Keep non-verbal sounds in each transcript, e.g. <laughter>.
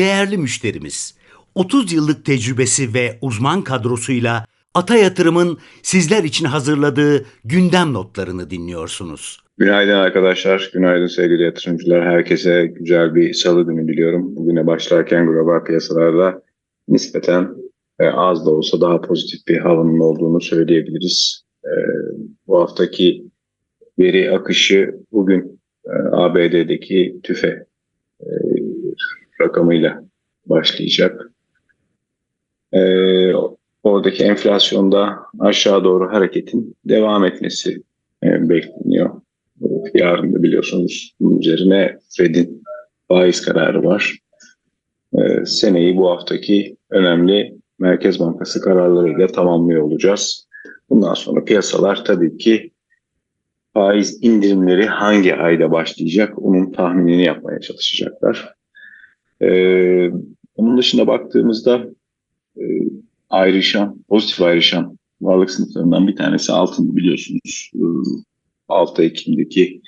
değerli müşterimiz. 30 yıllık tecrübesi ve uzman kadrosuyla Ata Yatırım'ın sizler için hazırladığı gündem notlarını dinliyorsunuz. Günaydın arkadaşlar, günaydın sevgili yatırımcılar. Herkese güzel bir salı günü diliyorum. Bugüne başlarken global piyasalarda nispeten e, az da olsa daha pozitif bir havanın olduğunu söyleyebiliriz. E, bu haftaki veri akışı bugün e, ABD'deki tüfe rakamıyla başlayacak. E, oradaki enflasyonda aşağı doğru hareketin devam etmesi e, bekleniyor. Yarın da biliyorsunuz bunun üzerine Fed'in faiz kararı var. E, seneyi bu haftaki önemli Merkez Bankası kararlarıyla tamamlıyor olacağız. Bundan sonra piyasalar tabii ki faiz indirimleri hangi ayda başlayacak onun tahminini yapmaya çalışacaklar. Ee, onun dışında baktığımızda e, ayrışan, pozitif ayrışan varlık sınıflarından bir tanesi altın biliyorsunuz. E, 6 Ekim'deki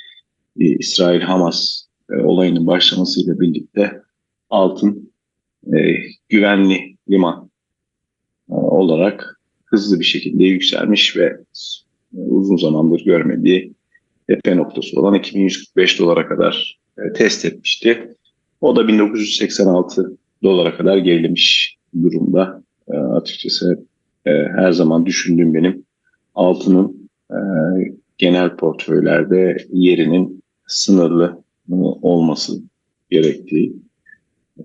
e, İsrail-Hamas e, olayının başlamasıyla birlikte altın e, güvenli liman e, olarak hızlı bir şekilde yükselmiş ve e, uzun zamandır görmediği tepe noktası olan 2145 dolara kadar e, test etmişti. O da 1986 dolara kadar gerilemiş durumda. E, açıkçası e, her zaman düşündüğüm benim altının e, genel portföylerde yerinin sınırlı e, olması gerektiği.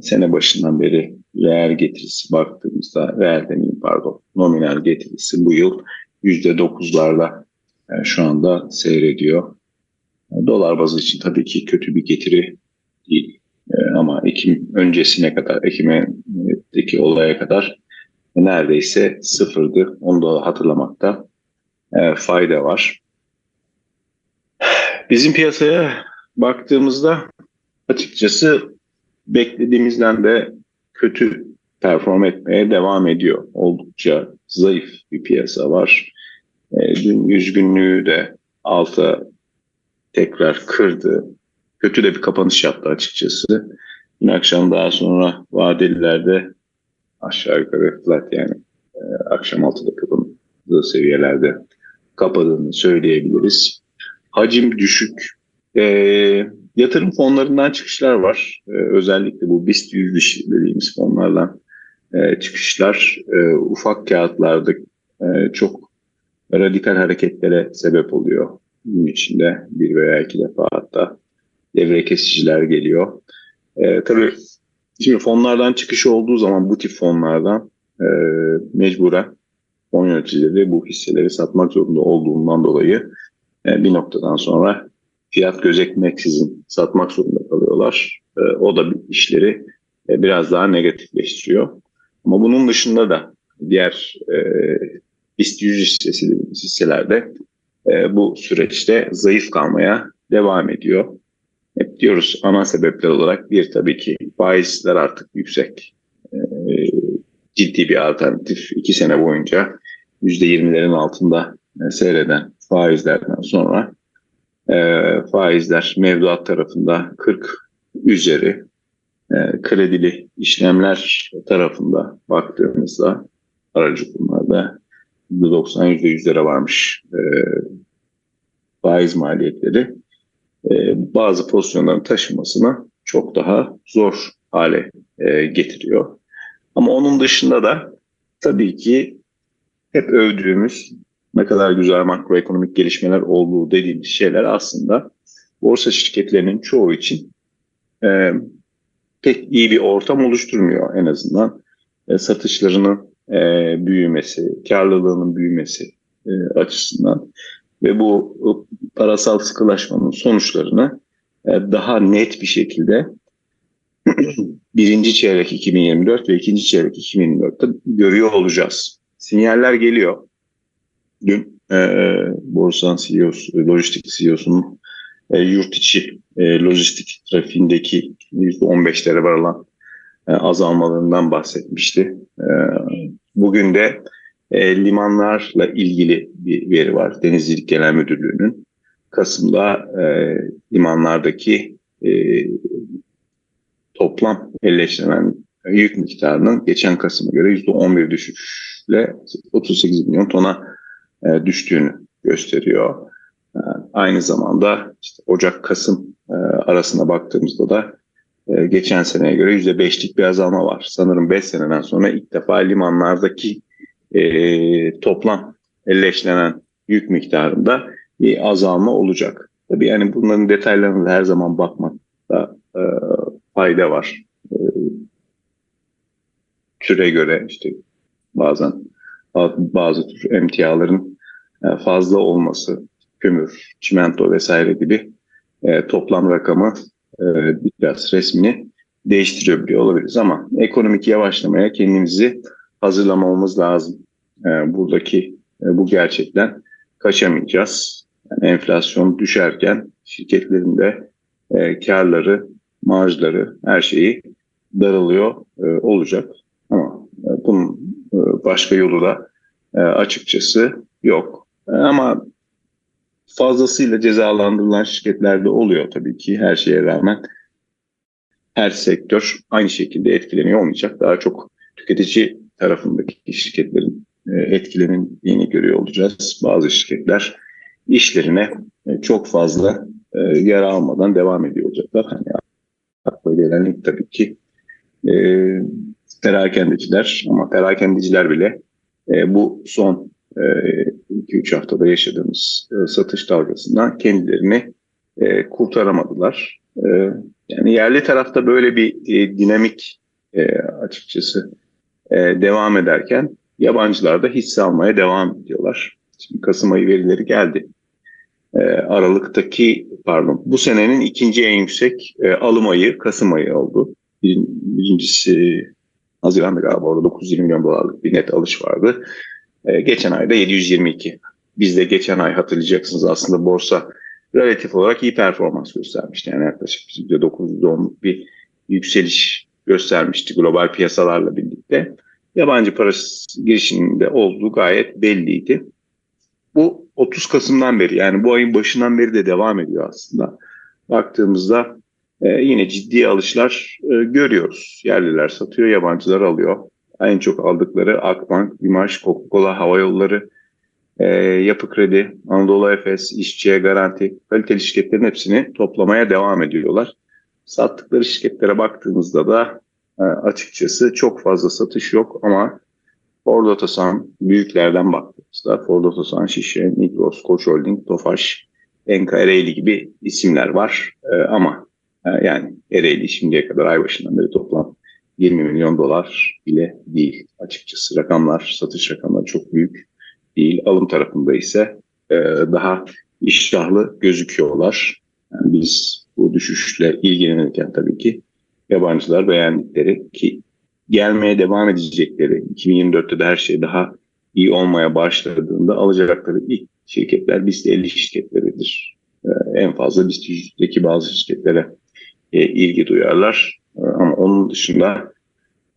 Sene başından beri reel getirisi baktığımızda, reel demeyeyim pardon, nominal getirisi bu yıl %9'larla yani şu anda seyrediyor. Dolar bazı için tabii ki kötü bir getiri değil. Ee, ama Ekim öncesine kadar, Ekim'deki olaya kadar neredeyse sıfırdı. Onu da hatırlamakta e, fayda var. Bizim piyasaya baktığımızda açıkçası beklediğimizden de kötü perform etmeye devam ediyor. Oldukça zayıf bir piyasa var. E, dün yüz günlüğü de alta tekrar kırdı. Kötü de bir kapanış yaptı açıkçası. Dün akşam daha sonra vadelilerde aşağı yukarı flat yani e, akşam altıda kapandığı seviyelerde kapadığını söyleyebiliriz. Hacim düşük. E, yatırım fonlarından çıkışlar var. E, özellikle bu BIST 100 dışı dediğimiz fonlardan e, çıkışlar e, ufak kağıtlarda e, çok radikal hareketlere sebep oluyor. Gün içinde bir veya iki defa hatta devre kesiciler geliyor. E, tabii şimdi fonlardan çıkış olduğu zaman bu tip fonlardan e, mecburen fon yöneticileri bu hisseleri satmak zorunda olduğundan dolayı e, bir noktadan sonra fiyat gözetmeksizin satmak zorunda kalıyorlar. E, o da işleri e, biraz daha negatifleştiriyor. Ama bunun dışında da diğer e, BIST 100 hissesi hisselerde e, bu süreçte zayıf kalmaya devam ediyor. Hep diyoruz ana sebepler olarak bir tabii ki faizler artık yüksek. E, ciddi bir alternatif. iki sene boyunca %20'lerin altında e, seyreden faizlerden sonra e, faizler mevduat tarafında 40 üzeri e, kredili işlemler tarafında baktığımızda aracı kurumlarda %90 %100'lere varmış e, faiz maliyetleri bazı pozisyonların taşımasını çok daha zor hale e, getiriyor. Ama onun dışında da tabii ki hep övdüğümüz ne kadar güzel makroekonomik gelişmeler olduğu dediğimiz şeyler aslında borsa şirketlerinin çoğu için e, pek iyi bir ortam oluşturmuyor en azından. E, satışlarının e, büyümesi, karlılığının büyümesi e, açısından ve bu parasal sıkılaşmanın sonuçlarını e, daha net bir şekilde <clears throat> birinci çeyrek 2024 ve ikinci çeyrek 2024'te görüyor olacağız. Sinyaller geliyor. Dün e, borsanın CEO'su, lojistik CEO'sunun e, yurt içi e, lojistik trafiğindeki %15'lere varılan e, azalmalarından bahsetmişti. E, bugün de e, limanlarla ilgili bir veri var. Denizcilik Genel Müdürlüğü'nün Kasım'da e, limanlardaki e, toplam elleştirilen yük miktarının geçen Kasım'a göre %11 düşüşle 38 milyon tona e, düştüğünü gösteriyor. E, aynı zamanda işte Ocak-Kasım e, arasına baktığımızda da e, geçen seneye göre %5'lik bir azalma var. Sanırım 5 seneden sonra ilk defa limanlardaki e, toplam elleşlenen yük miktarında bir azalma olacak. Tabii yani bunların detaylarına da her zaman bakmakta e, fayda var. E, türe göre işte bazen bazı tür emtiaların e, fazla olması, kömür, çimento vesaire gibi e, toplam rakamı e, biraz resmini değiştiriyor olabiliriz ama ekonomik yavaşlamaya kendimizi hazırlamamız lazım. E, buradaki e, bu gerçekten kaçamayacağız. Yani enflasyon düşerken şirketlerin de e, karları, marjları, her şeyi daralıyor e, olacak. Ama bunun başka yolu da açıkçası yok. Ama fazlasıyla cezalandırılan şirketler de oluyor tabii ki her şeye rağmen. Her sektör aynı şekilde etkileniyor olmayacak. Daha çok tüketici tarafındaki şirketlerin e, etkilendiğini görüyor olacağız. Bazı şirketler işlerine e, çok fazla e, yer almadan devam ediyor olacaklar. Hani akla gelen ilk tabii ki e, perakendeciler ama perakendeciler bile e, bu son 2-3 haftada yaşadığımız e, satış dalgasından kendilerini e, kurtaramadılar. E, yani yerli tarafta böyle bir e, dinamik e, açıkçası e, devam ederken yabancılar da hisse almaya devam ediyorlar. Şimdi Kasım ayı verileri geldi. E, Aralık'taki pardon bu senenin ikinci en yüksek e, alım ayı Kasım ayı oldu. Bir, birincisi Haziran'da galiba orada 920 milyon dolarlık bir net alış vardı. E, geçen ayda 722. Biz de geçen ay hatırlayacaksınız aslında borsa relatif olarak iyi performans göstermişti. Yani yaklaşık %910 bir yükseliş göstermişti global piyasalarla birlikte. Yabancı parası girişiminde olduğu gayet belliydi. Bu 30 Kasım'dan beri yani bu ayın başından beri de devam ediyor aslında. Baktığımızda e, yine ciddi alışlar e, görüyoruz. Yerliler satıyor, yabancılar alıyor. En çok aldıkları Akbank, Limaş, Coca-Cola, Hava Yolları, e, Yapı Kredi, Anadolu Efes, İşçiye Garanti, kaliteli şirketlerin hepsini toplamaya devam ediyorlar. Sattıkları şirketlere baktığımızda da e, açıkçası çok fazla satış yok ama Ford Otosan büyüklerden baktığımızda Ford Otosan, Şişe, Migros, Koç Holding, Tofaş, Enka Ereğli gibi isimler var. E, ama e, yani Ereğli şimdiye kadar ay başından beri toplam 20 milyon dolar bile değil açıkçası. Rakamlar, satış rakamları çok büyük değil. Alım tarafında ise daha iştahlı gözüküyorlar. Yani biz bu düşüşle ilgilenirken tabii ki yabancılar beğendikleri ki gelmeye devam edecekleri 2024'te de her şey daha iyi olmaya başladığında alacakları ilk şirketler BIST 50 şirketleridir. E, en fazla BIST 100'deki bazı şirketlere e, ilgi duyarlar. E, ama onun dışında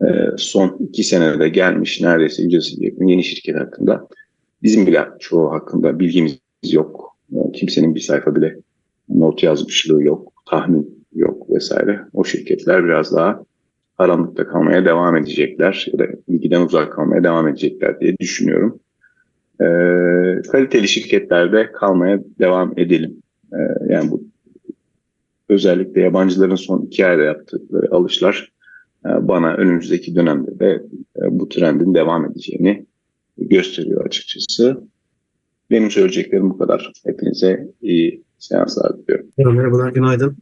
e, son iki senede gelmiş neredeyse yüzdesi yakın yeni şirket hakkında bizim bile çoğu hakkında bilgimiz yok. E, kimsenin bir sayfa bile not yazmışlığı yok, tahmin yok vesaire. O şirketler biraz daha karanlıkta kalmaya devam edecekler ya da ilgiden uzak kalmaya devam edecekler diye düşünüyorum. E, kaliteli şirketlerde kalmaya devam edelim. E, yani bu özellikle yabancıların son iki ayda yaptıkları alışlar e, bana önümüzdeki dönemde de e, bu trendin devam edeceğini gösteriyor açıkçası. Benim söyleyeceklerim bu kadar. Hepinize iyi seanslar diliyorum. Merhabalar, günaydın.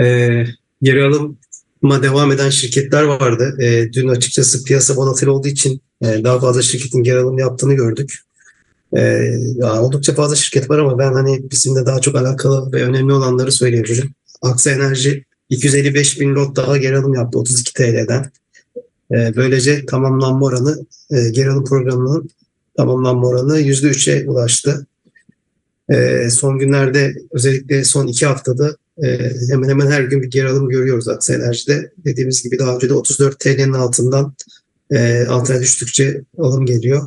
Ee, geri alıma devam eden şirketler vardı. Ee, dün açıkçası piyasa volatil olduğu için e, daha fazla şirketin geri alım yaptığını gördük. Ee, ya oldukça fazla şirket var ama ben hani bizimle daha çok alakalı ve önemli olanları söyleyebilirim. Aksa Enerji 255 bin lot daha geri alım yaptı 32 TL'den. Ee, böylece tamamlanma oranı e, geri alım programının tamamlanma oranı %3'e ulaştı. Ee, son günlerde özellikle son iki haftada e, hemen hemen her gün bir geri alım görüyoruz Aksa Enerji'de. Dediğimiz gibi daha önce de 34 TL'nin altından e, altına düştükçe alım geliyor.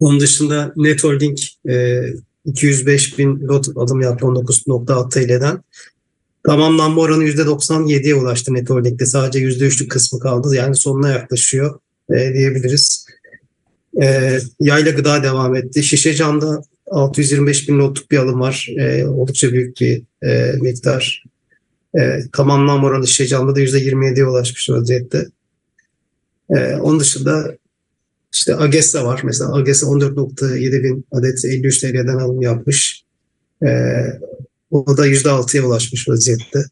Onun dışında Net Holding e, 205 bin lot alım yaptı 19.6 TL'den. Tamamlanma oranı %97'ye ulaştı Net Holding'de. Sadece %3'lük kısmı kaldı. Yani sonuna yaklaşıyor e, diyebiliriz. E, yayla gıda devam etti. Şişe camda 625 bin lotluk bir alım var. E, oldukça büyük bir e, miktar. E, tamamlanma oranı şişe camda da %27'ye ulaşmış vaziyette. E, onun dışında işte Agesa var. Mesela Agesa 14.7 bin adet 53 TL'den alım yapmış. E, o da %6'ya ulaşmış vaziyette.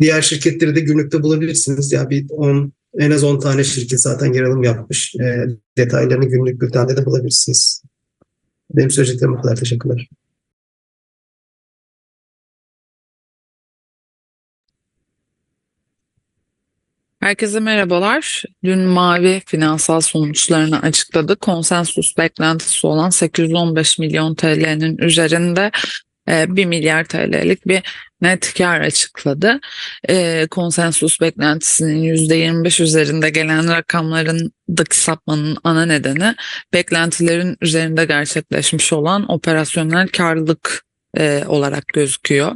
Diğer şirketleri de günlükte bulabilirsiniz. Ya bir 10 en az 10 tane şirket zaten yer alım yapmış. E, detaylarını günlük bültende de bulabilirsiniz. Benim söyleyeceklerim bu kadar. Teşekkürler. Herkese merhabalar. Dün Mavi finansal sonuçlarını açıkladı. Konsensus beklentisi olan 815 milyon TL'nin üzerinde 1 milyar TL'lik bir net kar açıkladı. E, konsensus beklentisinin %25 üzerinde gelen rakamlarındaki sapmanın ana nedeni beklentilerin üzerinde gerçekleşmiş olan operasyonel karlılık e, olarak gözüküyor.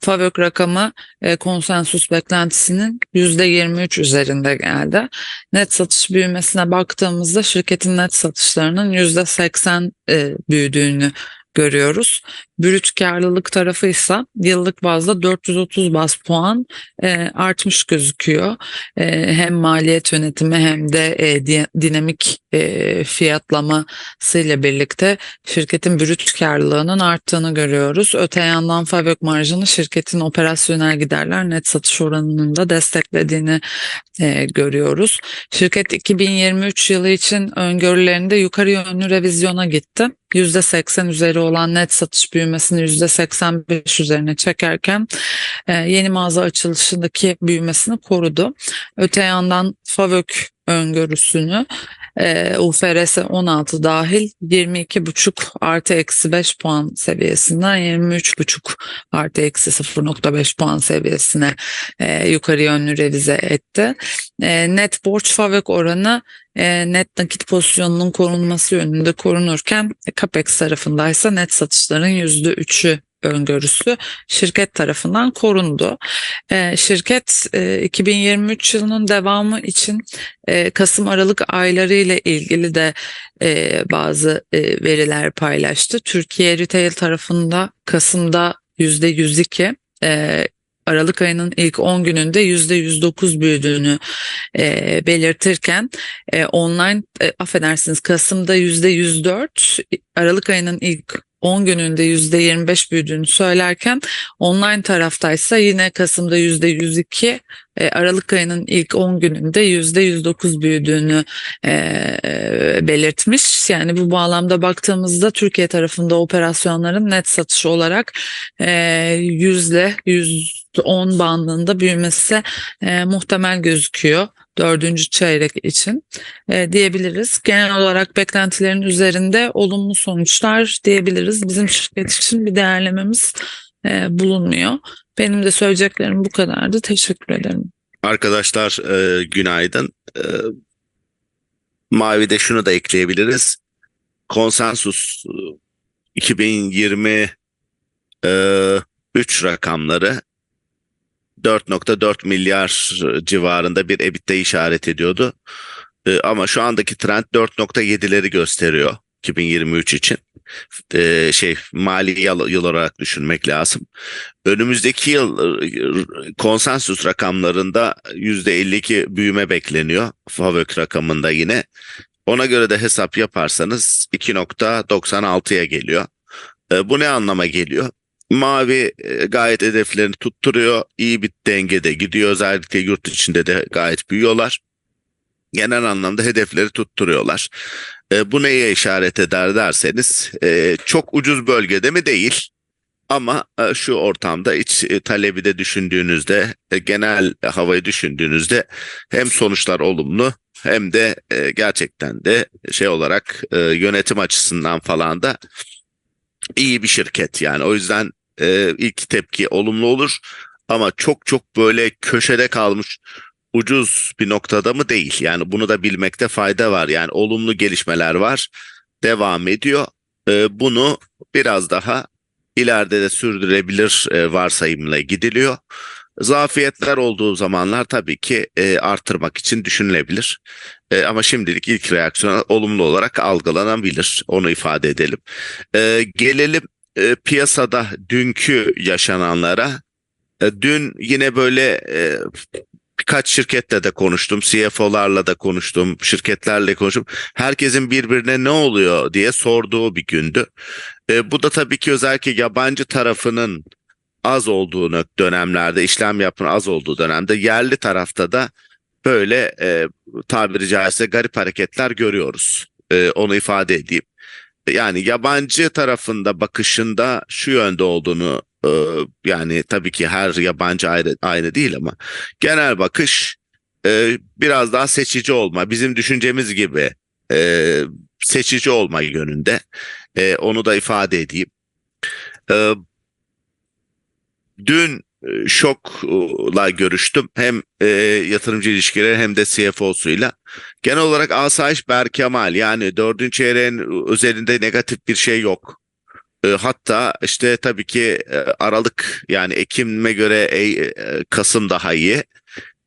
FAVÖK rakamı e, konsensus beklentisinin %23 üzerinde geldi. Net satış büyümesine baktığımızda şirketin net satışlarının %80 e, büyüdüğünü görüyoruz. Brüt karlılık tarafı ise yıllık bazda 430 bas puan e, artmış gözüküyor. E, hem maliyet yönetimi hem de e, di- dinamik e, fiyatlamasıyla birlikte şirketin brüt karlılığının arttığını görüyoruz. Öte yandan fabrik marjını şirketin operasyonel giderler net satış oranının da desteklediğini e, görüyoruz. Şirket 2023 yılı için öngörülerinde yukarı yönlü revizyona gitti. %80 üzeri olan net satış büyümesini %85 üzerine çekerken yeni mağaza açılışındaki büyümesini korudu. Öte yandan FAVÖK öngörüsünü e, UFRS 16 dahil 22,5 artı eksi 5 puan seviyesinden 23,5 artı eksi 0,5 puan seviyesine e, yukarı yönlü revize etti. E, net borç FAVÖK oranı e, net nakit pozisyonunun korunması yönünde korunurken CAPEX tarafındaysa net satışların %3'ü öngörüsü şirket tarafından korundu. E, şirket e, 2023 yılının devamı için e, Kasım-Aralık ayları ile ilgili de e, bazı e, veriler paylaştı. Türkiye retail tarafında Kasım'da %102, e, Aralık ayının ilk 10 gününde %109 büyüdüğünü e, belirtirken e, online e, affedersiniz Kasım'da %104 Aralık ayının ilk 10 gününde %25 büyüdüğünü söylerken online taraftaysa yine Kasım'da %102 e, Aralık ayının ilk 10 gününde %109 büyüdüğünü e, belirtmiş. Yani bu bağlamda baktığımızda Türkiye tarafında operasyonların net satış olarak e, yüzde 10 bandında büyümesi e, muhtemel gözüküyor dördüncü çeyrek için e, diyebiliriz. Genel olarak beklentilerin üzerinde olumlu sonuçlar diyebiliriz. Bizim şirket için bir değerlememiz e, bulunmuyor. Benim de söyleyeceklerim bu kadardı. Teşekkür ederim. Arkadaşlar e, günaydın. E, Mavi'de şunu da ekleyebiliriz. Konsensus e, 2023 rakamları 4.4 milyar civarında bir EBITDA işaret ediyordu. E, ama şu andaki trend 4.7'leri gösteriyor 2023 için. E, şey mali yıl, yıl olarak düşünmek lazım. Önümüzdeki yıl e, konsensus rakamlarında %52 büyüme bekleniyor. FAVÖK rakamında yine. Ona göre de hesap yaparsanız 2.96'ya geliyor. E, bu ne anlama geliyor? Mavi e, gayet hedeflerini tutturuyor. İyi bir dengede gidiyor. Özellikle yurt içinde de gayet büyüyorlar. Genel anlamda hedefleri tutturuyorlar. E, bu neye işaret eder derseniz e, çok ucuz bölgede mi değil ama e, şu ortamda iç e, talebi de düşündüğünüzde e, genel havayı düşündüğünüzde hem sonuçlar olumlu hem de e, gerçekten de şey olarak e, yönetim açısından falan da iyi bir şirket yani o yüzden e, ilk tepki olumlu olur ama çok çok böyle köşede kalmış ucuz bir noktada mı değil yani bunu da bilmekte fayda var yani olumlu gelişmeler var devam ediyor E, bunu biraz daha ileride de sürdürebilir e, varsayımla gidiliyor. Zafiyetler olduğu zamanlar tabii ki e, artırmak için düşünülebilir. E, ama şimdilik ilk reaksiyon olumlu olarak algılanabilir. Onu ifade edelim. E, gelelim e, piyasada dünkü yaşananlara. E, dün yine böyle e, birkaç şirketle de konuştum, CFO'larla da konuştum, şirketlerle konuştum. Herkesin birbirine ne oluyor diye sorduğu bir gündü. E, bu da tabii ki özellikle yabancı tarafının az olduğunu dönemlerde, işlem yapan az olduğu dönemde yerli tarafta da böyle e, tabiri caizse garip hareketler görüyoruz. E, onu ifade edeyim. Yani yabancı tarafında bakışında şu yönde olduğunu e, yani tabii ki her yabancı ayrı, aynı değil ama genel bakış e, biraz daha seçici olma bizim düşüncemiz gibi e, seçici olma yönünde onu da ifade edeyim. Dün şokla görüştüm hem e, yatırımcı ilişkileri hem de CFO'suyla. Genel olarak asayiş berkemal yani dördüncü çeyreğin üzerinde negatif bir şey yok. E, hatta işte tabii ki e, Aralık yani Ekim'e göre e, e, Kasım daha iyi.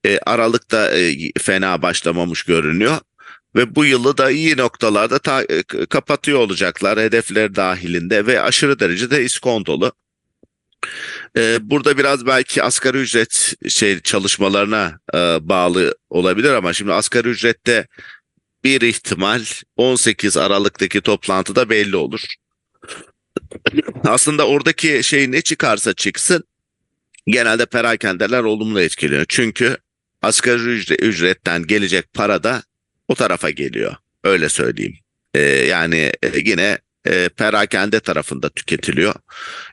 E, Aralık da e, fena başlamamış görünüyor. Ve bu yılı da iyi noktalarda ta- e, kapatıyor olacaklar hedefler dahilinde ve aşırı derecede iskontolu. Ee, burada biraz belki asgari ücret şey çalışmalarına e, bağlı olabilir ama şimdi asgari ücrette bir ihtimal 18 Aralık'taki toplantıda belli olur. Aslında oradaki şey ne çıkarsa çıksın genelde perakendeler olumlu etkiliyor. Çünkü asgari ücre- ücretten gelecek para da o tarafa geliyor. Öyle söyleyeyim. Ee, yani e, yine e, perakende tarafında tüketiliyor.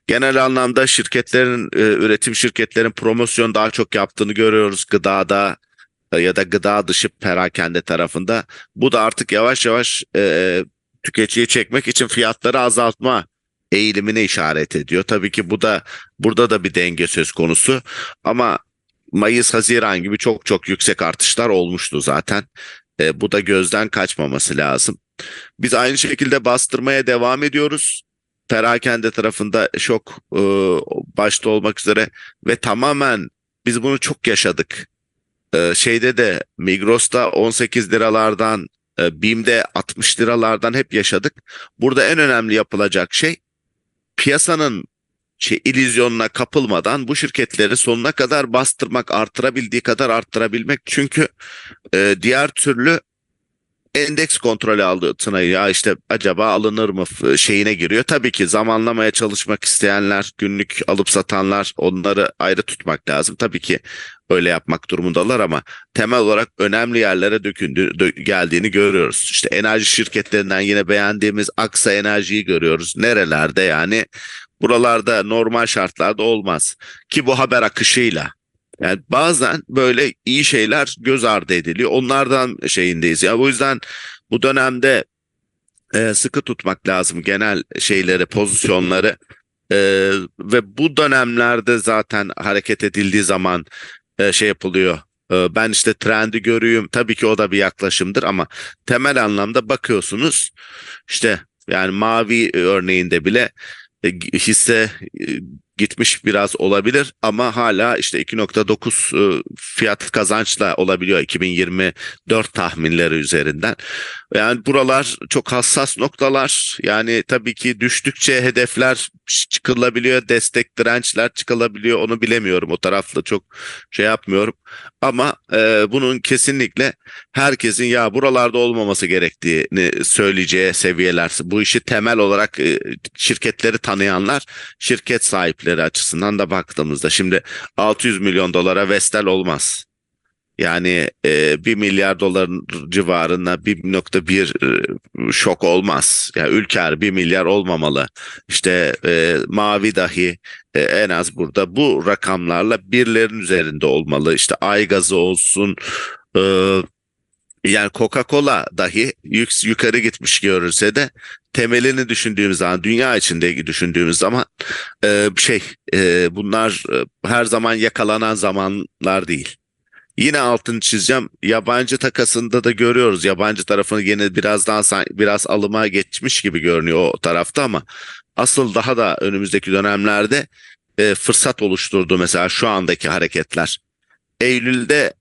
Genel anlamda şirketlerin, e, üretim şirketlerin promosyon daha çok yaptığını görüyoruz gıdada e, ya da gıda dışı perakende tarafında. Bu da artık yavaş yavaş e, tüketiciyi çekmek için fiyatları azaltma eğilimine işaret ediyor. Tabii ki bu da burada da bir denge söz konusu ama Mayıs, Haziran gibi çok çok yüksek artışlar olmuştu zaten. E, bu da gözden kaçmaması lazım. Biz aynı şekilde bastırmaya devam ediyoruz. Perakende tarafında şok e, başta olmak üzere ve tamamen biz bunu çok yaşadık. E, şeyde de Migros'ta 18 liralardan, e, BİM'de 60 liralardan hep yaşadık. Burada en önemli yapılacak şey piyasanın şey, illüzyonuna kapılmadan bu şirketleri sonuna kadar bastırmak, artırabildiği kadar arttırabilmek. Çünkü e, diğer türlü endeks kontrolü altına ya işte acaba alınır mı şeyine giriyor. Tabii ki zamanlamaya çalışmak isteyenler, günlük alıp satanlar onları ayrı tutmak lazım. Tabii ki öyle yapmak durumundalar ama temel olarak önemli yerlere dökündü, dö- geldiğini görüyoruz. İşte enerji şirketlerinden yine beğendiğimiz Aksa Enerji'yi görüyoruz. Nerelerde yani buralarda normal şartlarda olmaz ki bu haber akışıyla yani bazen böyle iyi şeyler göz ardı ediliyor. Onlardan şeyindeyiz. Ya bu yüzden bu dönemde e, sıkı tutmak lazım genel şeyleri, pozisyonları. E, ve bu dönemlerde zaten hareket edildiği zaman e, şey yapılıyor. E, ben işte trendi görüyorum. Tabii ki o da bir yaklaşımdır ama temel anlamda bakıyorsunuz. işte yani mavi örneğinde bile hisse e, gitmiş biraz olabilir ama hala işte 2.9 e, fiyat kazançla olabiliyor 2024 tahminleri üzerinden. Yani buralar çok hassas noktalar. Yani tabii ki düştükçe hedefler çıkılabiliyor, destek dirençler çıkılabiliyor. Onu bilemiyorum. O tarafla çok şey yapmıyorum. Ama e, bunun kesinlikle herkesin ya buralarda olmaması gerektiğini söyleyeceği seviyeler. Bu işi temel olarak e, şirketleri tanıyanlar, şirket sahipleri açısından da baktığımızda şimdi 600 milyon dolara Vestel olmaz. Yani e, 1 milyar dolar civarına 1.1 e, şok olmaz. Yani Ülker 1 milyar olmamalı. İşte e, mavi dahi e, en az burada bu rakamlarla birlerin üzerinde olmalı. İşte ay gazı olsun e, yani Coca-Cola dahi yük, yukarı gitmiş görülse de temelini düşündüğümüz zaman dünya içinde düşündüğümüz zaman e, şey e, bunlar e, her zaman yakalanan zamanlar değil. Yine altını çizeceğim. Yabancı takasında da görüyoruz. Yabancı tarafını yine birazdan san- biraz alıma geçmiş gibi görünüyor o tarafta ama asıl daha da önümüzdeki dönemlerde e, fırsat oluşturdu mesela şu andaki hareketler. Eylül'de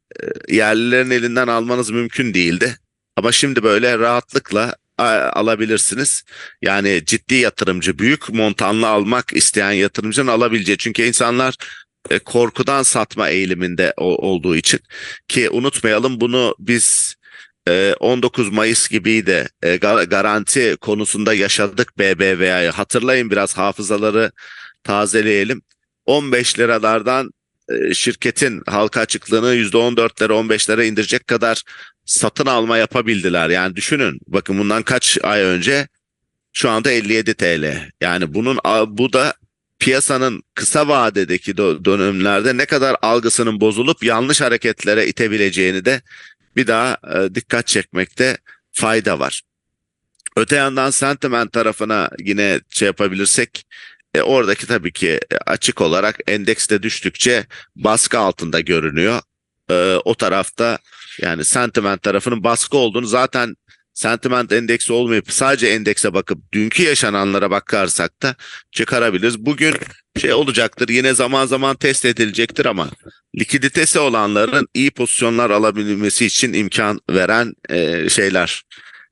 yerlilerin elinden almanız mümkün değildi. Ama şimdi böyle rahatlıkla alabilirsiniz. Yani ciddi yatırımcı, büyük montanlı almak isteyen yatırımcının alabileceği. Çünkü insanlar e, korkudan satma eğiliminde olduğu için ki unutmayalım bunu biz e, 19 Mayıs gibi de e, ga- garanti konusunda yaşadık BBVA'yı. Hatırlayın biraz hafızaları tazeleyelim. 15 liralardan e, şirketin halka açıklığını %14'lere 15'lere indirecek kadar satın alma yapabildiler. Yani düşünün bakın bundan kaç ay önce şu anda 57 TL. Yani bunun bu da piyasanın kısa vadedeki dö- dönemlerde ne kadar algısının bozulup yanlış hareketlere itebileceğini de bir daha e, dikkat çekmekte fayda var. Öte yandan sentiment tarafına yine şey yapabilirsek e, oradaki tabii ki e, açık olarak endekste düştükçe baskı altında görünüyor. E, o tarafta yani sentiment tarafının baskı olduğunu zaten sentiment endeksi olmayıp sadece endekse bakıp dünkü yaşananlara bakarsak da çıkarabiliriz. Bugün şey olacaktır yine zaman zaman test edilecektir ama likiditesi olanların iyi pozisyonlar alabilmesi için imkan veren e, şeyler,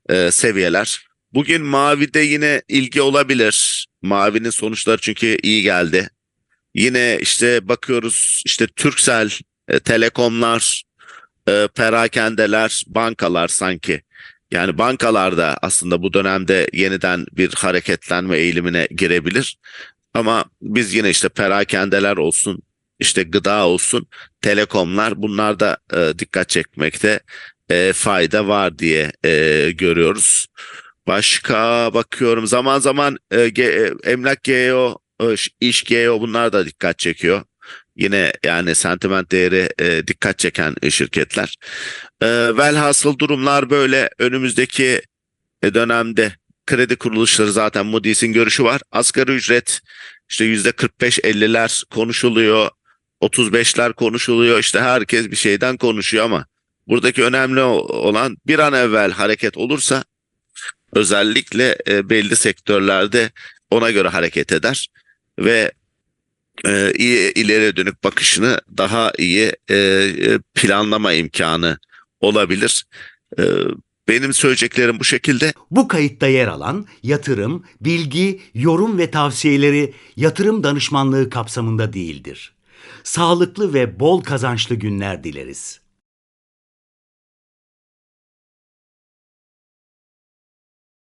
e, seviyeler. Bugün mavide yine ilgi olabilir. Mavinin sonuçları çünkü iyi geldi. Yine işte bakıyoruz işte Turkcell, e, telekomlar, e, perakendeler, bankalar sanki. Yani bankalarda aslında bu dönemde yeniden bir hareketlenme eğilimine girebilir. Ama biz yine işte perakendeler olsun, işte gıda olsun, telekomlar bunlar da e, dikkat çekmekte e, fayda var diye e, görüyoruz. Başka bakıyorum zaman zaman e, G- e, emlak GEO, e, iş GEO bunlar da dikkat çekiyor. Yine yani sentiment değeri e, dikkat çeken şirketler. E, velhasıl durumlar böyle önümüzdeki e, dönemde kredi kuruluşları zaten Moody's'in görüşü var. Asgari ücret işte yüzde 45-50'ler konuşuluyor. 35'ler konuşuluyor. İşte herkes bir şeyden konuşuyor ama buradaki önemli olan bir an evvel hareket olursa özellikle e, belli sektörlerde ona göre hareket eder ve e, iyi ileriye dönük bakışını daha iyi e, e, planlama imkanı olabilir. E, benim söyleyeceklerim bu şekilde. Bu kayıtta yer alan yatırım, bilgi, yorum ve tavsiyeleri yatırım danışmanlığı kapsamında değildir. Sağlıklı ve bol kazançlı günler dileriz.